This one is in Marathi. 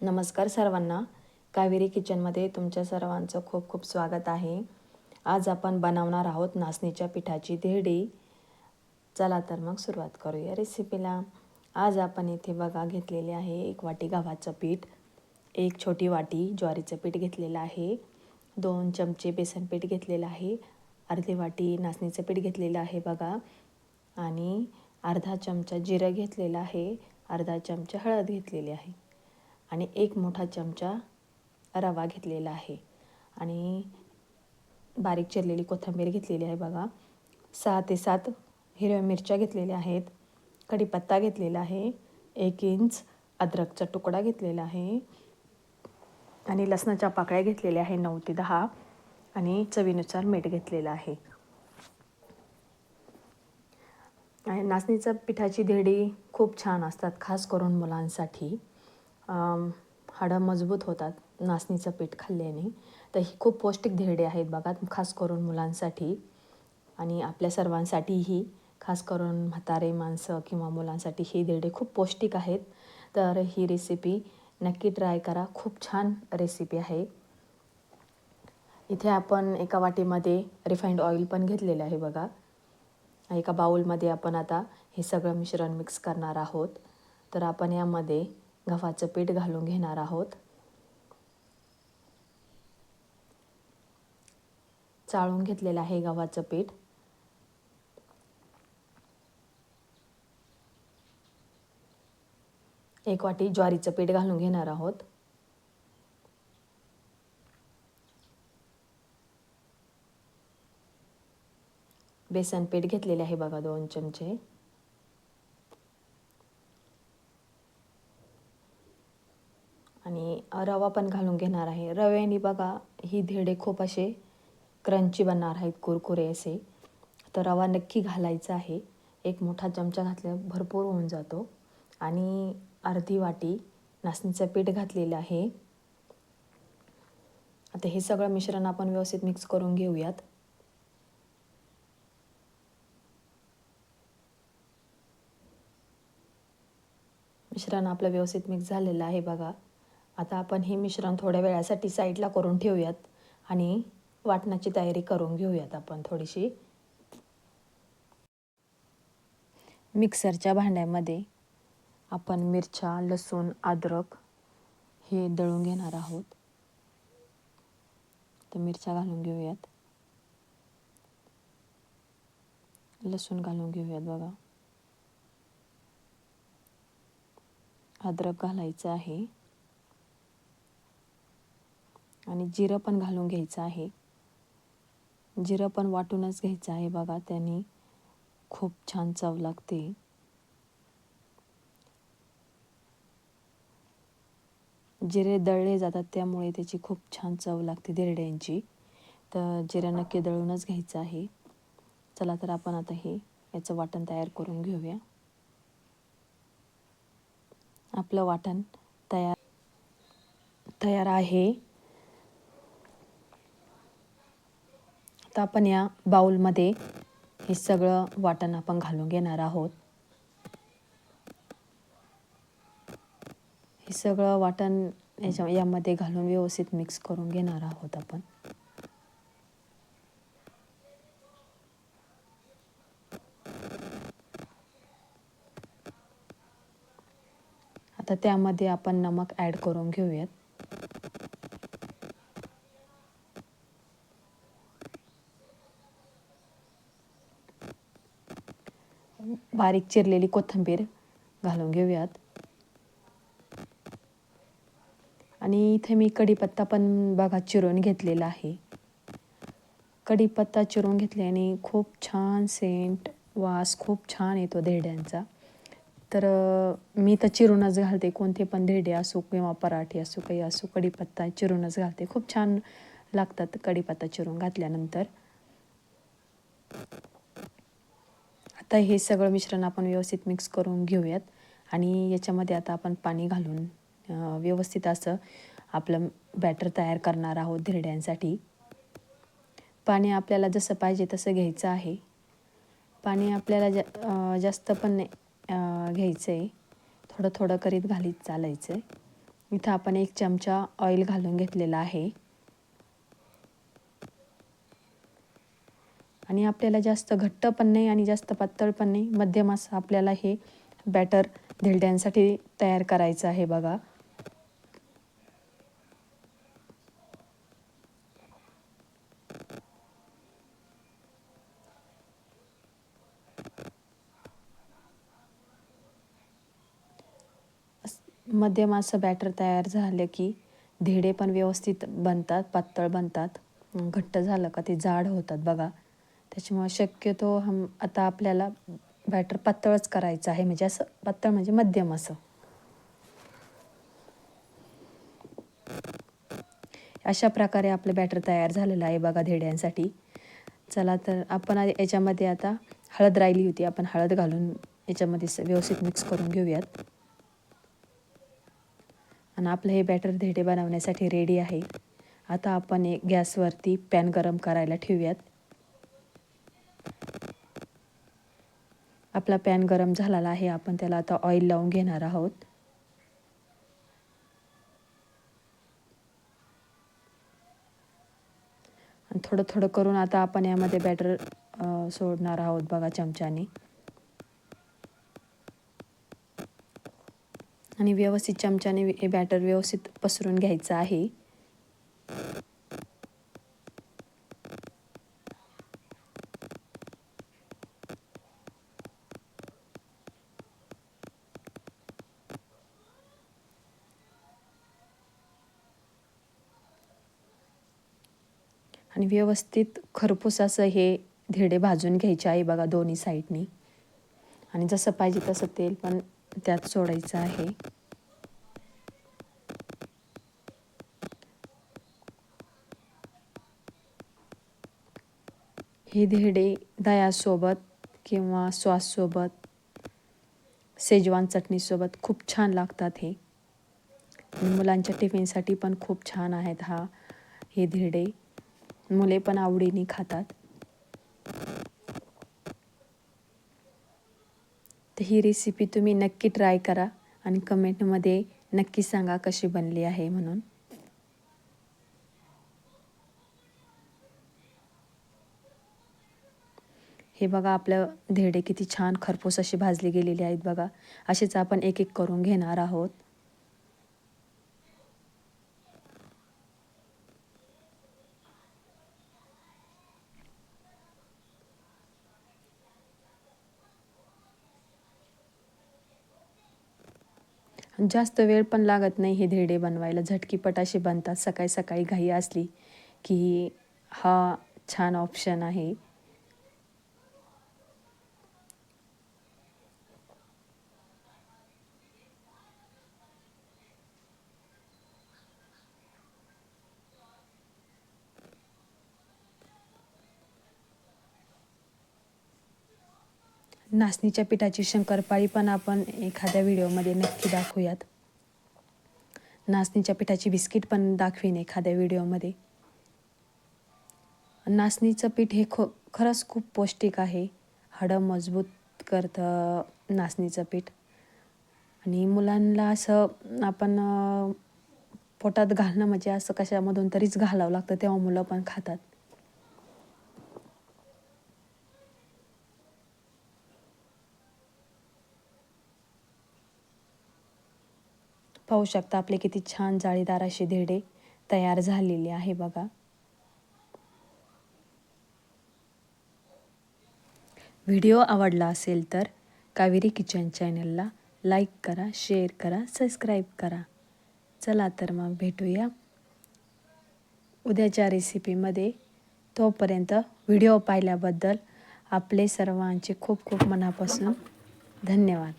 नमस्कार सर्वांना. कावेरी किचनमध्ये तुमच्या सर्वांचं खूप खूप स्वागत आहे. आज आपण बनवणार आहोत नाचणीच्या पिठाची धिरडी चला तर मग सुरुवात करूया रेसिपीला आज आपण इथे बघा घेतलेले आहे एक वाटी गव्हाचं पीठ एक छोटी वाटी ज्वारीचं पीठ घेतलेलं आहे दोन चमचे बेसन पीठ घेतलेलं आहे अर्धी वाटी नाचणीचं पीठ घेतलेलं आहे बघा आणि अर्धा चमचा जिरं घेतलेलं आहे अर्धा चमचा हळद घेतलेली आहे. आणि एक मोठा चमचा रवा घेतलेला आहे. आणि बारीक चिरलेली कोथिंबीर घेतलेली आहे बघा. सहा ते सात हिरव्या मिरच्या घेतलेल्या आहेत. कढीपत्ता घेतलेला आहे. एक इंच अद्रकचा तुकडा घेतलेला आहे. आणि लसणाच्या पाकळ्या घेतलेल्या आहे नऊ ते दहा. आणि चवीनुसार मीठ घेतलेलं आहे. आणि नाचणीचं पिठाची धिरडी खूप छान असतात खास करून मुलांसाठी. हाडं मजबूत होतात नाचणीचं पीठ खाल्ल्याने. तर ही खूप पौष्टिक धिरडे आहेत बघा खास करून मुलांसाठी आणि आपल्या सर्वांसाठीही. खास करून म्हातारे माणसं किंवा मुलांसाठी ही धिरडे खूप पौष्टिक आहेत. तर ही रेसिपी नक्की ट्राय करा खूप छान रेसिपी आहे. इथे आपण एका वाटीमध्ये रिफाईंड ऑइल पण घेतलेलं आहे बघा. एका बाउलमध्ये आपण आता हे सगळं मिश्रण मिक्स करणार आहोत. तर आपण यामध्ये गव्हाचं पीठ घालून घेणार आहोत. चाळून घेतलेलं आहे गव्हाचं पीठ. एक वाटी ज्वारीचं पीठ घालून घेणार आहोत. बेसन पीठ घेतलेले आहे बघा दोन चमचे आणि रवा पण घालून घेणार आहे. रव्याने बघा ही धेडे खूप असे क्रंची बनणार आहेत कुरकुरे असे. तर रवा नक्की घालायचा आहे. एक मोठा चमचा घातल्यावर भरपूर होऊन जातो. आणि अर्धी वाटी नाचणीचं पीठ घातलेलं आहे. आता हे सगळं मिश्रण आपण व्यवस्थित मिक्स करून घेऊयात. मिश्रण आपलं व्यवस्थित मिक्स झालेलं आहे बघा. आता आपण हे मिश्रण थोड्या वेळासाठी साईडला करून ठेवूयात आणि वाटणाची तयारी करून घेऊयात आपण थोडीशी. मिक्सरच्या भांड्यामध्ये आपण मिरच्या लसूण अद्रक हे दळून घेणार आहोत. तर मिरच्या घालून घेऊयात. लसूण घालून घेऊयात बघा. अद्रक घालायचं आहे. आणि जिरं पण घालून घ्यायचं आहे. जिरं पण वाटूनच घ्यायचं आहे बघा त्याने खूप छान चव लागते. जिरे दळले जातात त्यामुळे त्याची खूप छान चव लागते दिरड्यांची. तर जिरं नक्की दळूनच घ्यायचं आहे. चला तर आपण आता हे याचं वाटण तयार करून घेऊया. आपलं वाटण तयार तयार आहे. आता आपण या बाउलमध्ये हे सगळं वाटण आपण घालून घेणार आहोत. हे सगळं वाटण याच्या यामध्ये घालून व्यवस्थित मिक्स करून घेणार आहोत आपण. आता त्यामध्ये आपण नमक ॲड करून घेऊयात. बारीक चिरलेली कोथिंबीर घालून घेऊयात. आणि इथे मी कढीपत्ता पण बघा चिरून घेतलेला आहे. कढीपत्ता चिरून घेतल्याने खूप छान सेंट वास खूप छान येतो धेड्यांचा तर मी तर चिरूनच घालते कोणते पण धेडे असो किंवा पराठे असो काही असो कढीपत्ता चिरूनच घालते. खूप छान लागतात कढीपत्ता चिरून घातल्यानंतर. आता हे सगळं मिश्रण आपण व्यवस्थित मिक्स करून घेऊयात. आणि याच्यामध्ये आता आपण पाणी घालून व्यवस्थित असं आपलं बॅटर तयार करणार आहोत धिरड्यांसाठी. पाणी आपल्याला जसं पाहिजे तसं घ्यायचं आहे. पाणी आपल्याला जा जास्त पण नाही घ्यायचं आहे थोडं थोडं करीत घालीत चालायचं आहे इथं आपण एक चमचा ऑइल घालून घेतलेला आहे. आणि आपल्याला जास्त घट्ट पण नाही आणि जास्त पातळ पण नाही मध्यम असं आपल्याला हे बॅटर धिरड्यांसाठी तयार करायचं आहे बघा. मध्यम असं बॅटर तयार झालं की धिडे पण व्यवस्थित बनतात पातळ बनतात. घट्ट झालं का ते जाड होतात बघा. त्याच्यामुळे शक्यतो हम आता आपल्याला बॅटर पातळच करायचं आहे. म्हणजे असं पातळ म्हणजे मध्यम असं. अशा प्रकारे आपलं बॅटर तयार झालेलं आहे बघा धेड्यांसाठी. चला तर आपण याच्यामध्ये आता हळद राहिली होती. आपण हळद घालून याच्यामध्ये व्यवस्थित मिक्स करून घेऊयात. आणि आपलं हे बॅटर धेडे बनवण्यासाठी रेडी आहे. आता आपण एक गॅसवरती पॅन गरम करायला ठेवूयात. आपला पॅन गरम झालेला आहे आपण त्याला आता ऑइल लावून घेणार आहोत. आणि थोडं थोडं करून आता आपण यामध्ये बॅटर सोडणार आहोत बघा चमच्याने. आणि व्यवस्थित चमच्याने हे बॅटर व्यवस्थित पसरून घ्यायचं आहे. आणि व्यवस्थित खरपूस असं हे धेडे भाजून घ्यायचे आहे बघा दोन्ही साईडनी. आणि जसं पाहिजे तसं तेल पण त्यात सोडायचं आहे. हे धेडे दह्यासोबत किंवा सॉससोबत सेजवान चटणीसोबत खूप छान लागतात हे. मुलांच्या टिफिनसाठी पण खूप छान आहेत हा हे धिरडे मुले पण आवडीने खातात. तर ही रेसिपी तुम्ही नक्की ट्राय करा आणि कमेंटमध्ये नक्की सांगा कशी बनली आहे म्हणून. हे बघा आपलं धेडे किती छान खरपूस अशी भाजली गेलेली आहेत बघा. असेच आपण एक एक करून घेणार आहोत. जास्त वेळ पण लागत नाही हे धेडे बनवायला. झटकीपट असे बनतात. सकाळी सकाळी घाई असली की हा छान ऑप्शन आहे. नाचणीच्या पिठाची शंकरपाळी पण आपण एखाद्या व्हिडिओमध्ये नक्की दाखवूयात. नाचणीच्या पिठाची बिस्किट पण दाखवीन एखाद्या व्हिडिओमध्ये. नाचणीचं पीठ हे खो खरंच खूप पौष्टिक आहे. हाडं मजबूत करतं नाचणीचं पीठ. आणि मुलांना असं आपण पोटात घालणं म्हणजे असं कशामधून तरीच घालावं लागतं तेव्हा मुलं पण खातात. पाहू शकता आपले किती छान जाळीदार असे धेडे तयार झालेले आहे बघा. व्हिडिओ आवडला असेल तर कावेरी किचन चॅनलला लाईक करा शेअर करा सबस्क्राईब करा. चला तर मग भेटूया. उद्याच्या रेसिपीमध्ये तोपर्यंत व्हिडिओ पाहिल्याबद्दल आपले सर्वांचे खूप खूप मनापासून धन्यवाद.